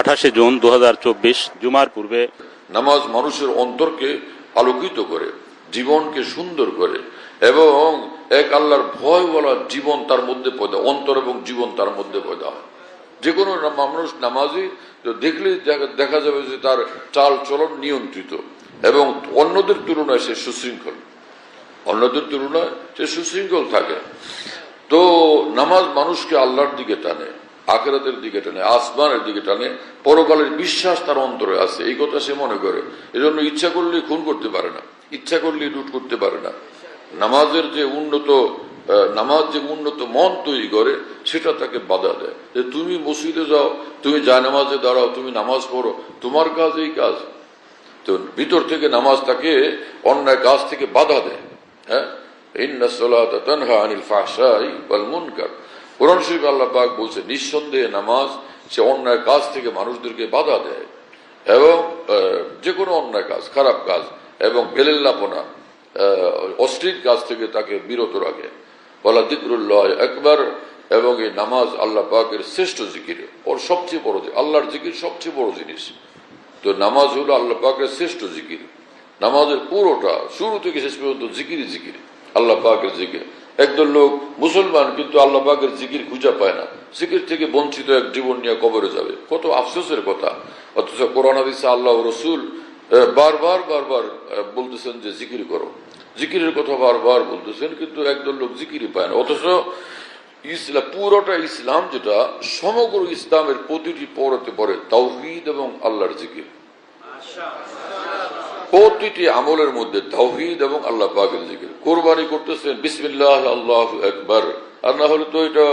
আঠাশে জুন দুহাজার চব্বিশ, জুমার পূর্বে নামাজ মানুষের অন্তরকে আলোকিত করে, জীবনকে সুন্দর করে এবং এক আল্লাহর ভয় বলা জীবন তার মধ্যে পয়দা, অন্তর এবং জীবন তার মধ্যে পয়দা হয়। যে কোনো মানুষ নামাজি দেখলে দেখা- দেখা যাবে যে তার চাল চলন নিয়ন্ত্রিত এবং অন্যদের তুলনায় সে সুশৃঙ্খল। অন্যদের তুলনায় সে সুশৃঙ্খল থাকে। তো নামাজ মানুষকে আল্লাহর দিকে টানে। আখেরাতের দিকে টানে, আসমানের দিকে টানে, পরকালের বিশ্বাস তার অন্তরে আছে। এই কথা সে মনে করে। এজন্য ইচ্ছা করলে খুন করতে পারে না, ইচ্ছা করলে লুট করতে পারে না। নামাজের যে উন্নত নামাজ যে উন্নত মন তৈরি করে, সেটা তাকে বাধা দেয়। যে তুমি মসজিদে যাও, তুমি যা নামাজে দাঁড়াও, তুমি নামাজ পড়ো, তোমার কাজ এই কাজ। তো ভিতর থেকে নামাজ তাকে অন্যায় কাজ থেকে বাধা দেয়। হ্যাঁ? ইন্না তানহা আনিল ফাহশাই ওয়াল মুনকার। কোরআন শরীফ আল্লাহ পাক বলছে, নিঃসন্দেহে নামাজ সে অন্যায় কাজ থেকে মানুষদেরকে বাধা দেয় এবং যে কোনো অন্যায় কাজ, খারাপ কাজ এবং বেলেল্লাপনা অশ্লীল কাজ থেকে তাকে বিরত রাখে। বলা দিকরুল্লাহ একবার এবং এই নামাজ আল্লাহ পাকের শ্রেষ্ঠ জিকির, ওর সবচেয়ে বড় আল্লাহর জিকির সবচেয়ে বড় জিনিস। তো নামাজ হলো আল্লাহ পাকের শ্রেষ্ঠ জিকির। নামাজের পুরোটা, শুরু থেকে শেষ পর্যন্ত জিকিরই জিকির। আল্লাহ পাকের জিকির। একদল লোক মুসলমান, কিন্তু আল্লাহ পাকের জিকির খুঁজা পায় না। জিকির থেকে বঞ্চিত এক জীবন নিয়ে কবরে যাবে। কত আফসোসের কথা। অথচ কোরআন আল্লাহ রসুল বারবার বারবার বলতেছেন যে জিকির করো। জিকিরের কথা বারবার বলতেছেন, কিন্তু একদল লোক জিকিরই পায় না। অথচ ইসলাম পুরোটা ইসলাম যেটা, সমগ্র ইসলামের প্রতিটি পরতে পরে তাওহিদ এবং আল্লাহর জিকির। প্রতিটি আমলের মধ্যে তাওহিদ এবং আল্লাহ পাকের জিকির। কোরবানি করতেছেন, বিসমিল্লাহ, আল্লাহ একবার আর না হলে তো এটা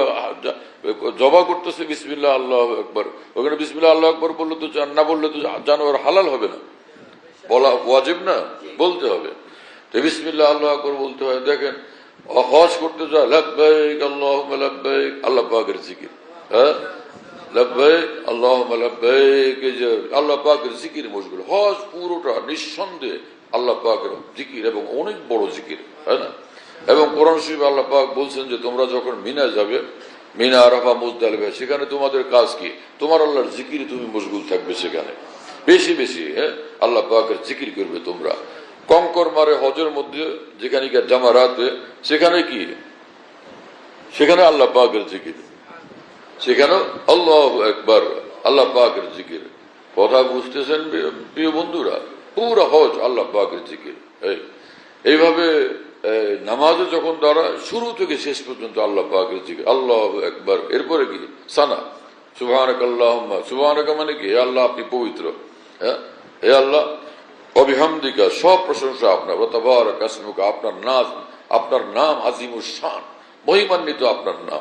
জবা করতেছে, বিসমিল্লাহ, আল্লাহ একবার ওখানে বিসমিল্লাহ, আল্লাহ একবার বললে তো না বললে তো জানোয়ার হালাল হবে না। বলা ওয়াজিব না, বলতে হবে। তো বিসমিল্লাহ, আল্লাহ একবার বলতে হয়, দেখেন, হজ করতে যায়, লাব্বাইক আল্লাহ আল্লাহ পাকের জিকির। হ্যাঁ? আল্লাহ জিকির হজ পুরোটা নিঃসন্দেহে আল্লাহ জিকির এবং অনেক বড় জিকির, তাই না? এবং বলছেন যে, তোমরা যখন মিনা যাবে সেখানে তোমাদের কাজ কি? তোমার আল্লাহর জিকির তুমি মশগুল থাকবে সেখানে। বেশি বেশি হ্যাঁ? আল্লাহ পাকের জিকির করবে তোমরা। কঙ্কর মারে হজের মধ্যে যেখানে জামা রাতে সেখানে কি? সেখানে আল্লাহ পাকের জিকির। সেখানে আল্লাহ একবার আল্লাহ পাকের জিকির। কথা বুঝতেছেন প্রিয়- বন্ধুরা? পুরো হজ আল্লাহ পাকের জিকির। এই এইভাবে এই, নামাজে যখন দাঁড়ায় শুরু থেকে শেষ পর্যন্ত আল্লাহ পাকের জিকির। আল্লাহ একবার এরপরে কি? সানা। সুবাহানক আল্লাহ সুবাহানক মানে কি? আল্লাহ আপনি পবিত্র। হ্যাঁ? হে আল্লাহ অবিহামদিকা সব প্রশংসা আপনার। তাবার কাসমুকা আপনার নাম আপনার নাম আজিমুর শান। মহিমান্বিত আপনার নাম।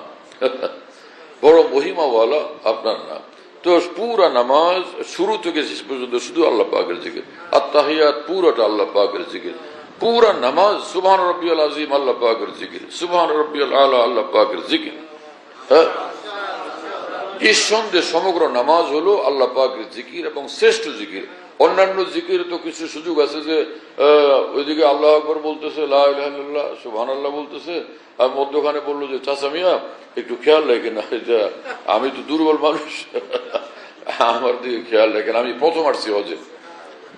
বড় মহিমাওয়ালা আপনার নাম। তো পুরা নামাজ শুরু থেকে শেষ পর্যন্ত শুধু আল্লাহ পাকের জিকির। আত্মাহিয়াত পুরোটা আল্লাহ পাকের জিকির। পুরা নামাজ সুবহান রব্বিয়াল আজিম আল্লাহ পাকের জিকির। সুবহান রব্বিয়াল আলা আল্লাহ পাকের জিকির। হ্যাঁ? নিঃসন্দেহে সমগ্র নামাজ হলো আল্লাহ পাকের জিকির এবং শ্রেষ্ঠ জিকির। অন্যান্য জিকির তো কিছু সুযোগ আছে যে ওইদিকে আল্লাহ আকবর বলতেছে লাহ সুবহান আল্লাহ বলতেছে, আর মধ্যখানে বলল যে, চাচা মিয়া, একটু খেয়াল রাখেন না এটা আমি তো দুর্বল মানুষ। আমার দিকে খেয়াল রাখেন, আমি প্রথম আসছি হজে।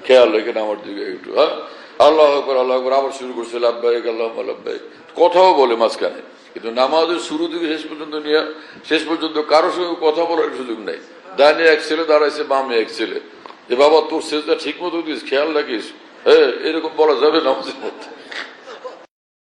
খেয়াল রাখেন আমার দিকে একটু হ্যাঁ? আল্লাহ আকবর আল্লাহ আকবর, আবার শুরু করছে লাভবাহিক আল্লাহ লাভবাহিক কথাও বলে মাঝখানে। কিন্তু নামাজের শুরু থেকে শেষ পর্যন্ত নিয়ে, শেষ পর্যন্ত কারোর সঙ্গে কথা বলার সুযোগ নেই। ডানে এক ছেলে দাঁড়াইছে, বামে এক ছেলে। যে, বাবা, তোর শেষটা ঠিক মতো দিস খেয়াল রাখিস। হ্যাঁ এরকম বলা যাবে নামাজের মধ্যে।